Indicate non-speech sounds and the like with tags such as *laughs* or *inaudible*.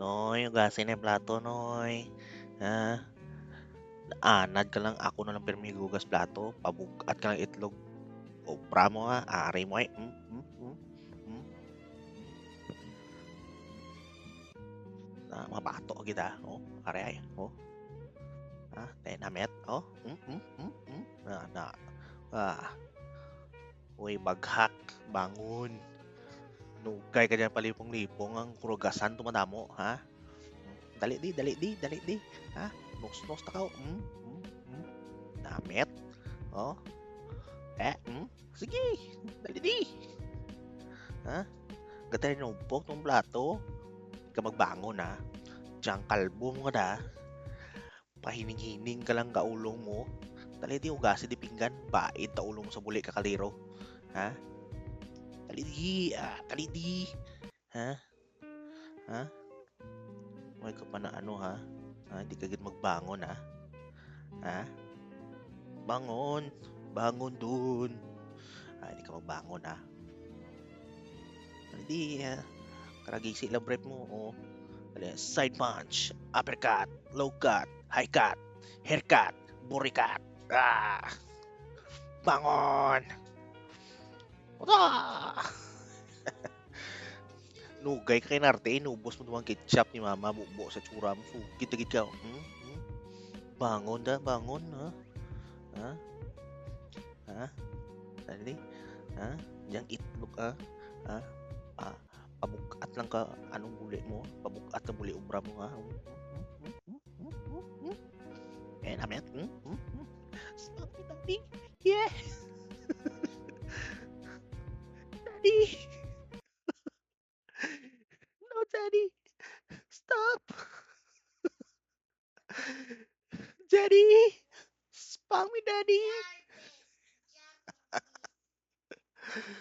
Noy, hugasin na yung plato, Noy. Ha? Anad ka lang, ako na lang pirmi hugas plato. Pabugat ka lang itlog. Obra mo ha, ari mo ay. Mm, mm, mm, mm. Na, mga bato kita. Oh, ari ay. Oh. Ha, tayo namet. Oh. Mm, mm, mm, mm. Na, na. Ah. Uy, baghak. Bangon. Nugay ka dyan palipong-lipong ang kurugasan tumadamo, ha? Dali di, dali di, dali di. Ha? Nos-nos takaw. Mm, mm, mm. Namet. Oh. Eh, mm. Sige, dali di. Ha? Gatay nubok ng plato. Di ka magbangon, ha? Diyang kalbo mo ka da. Pahining-hining ka lang ka ulong mo. Dali di, ugasi di pinggan. Bait ta ulong mo sa buli kakaliro. Ha? Dali di, ah, dali di. Ha? Ha? May ka pa na ano ha? ha? Hindi ka magbangon ha? Ha? Bangon! Bangon dun! Ah, hindi ka magbangon ha? Dali di ha? Karagisi lang brief mo oh. Dali, side punch, uppercut, low cut, high cut, haircut, buri cut. Ah! Bangon! Ah! *laughs* Nugay ka kay Narte, inubos mo naman ketchup ni mama, bubo sa tsura mo. Sugit agad ka. Hmm? Hmm? Bangon da, bangon, ha? Ha? Ha? Dali? Ha? Diyan itlog, ha? Ha? Ah, pabukat lang ka, anong buli mo? Pabukat na buli ubra mo, ha? Hmm? Hmm? Hmm? Hmm? Hmm? Hmm? Eh, daddy! No, Daddy! Stop! *laughs* Daddy! Spang me, Daddy! *laughs*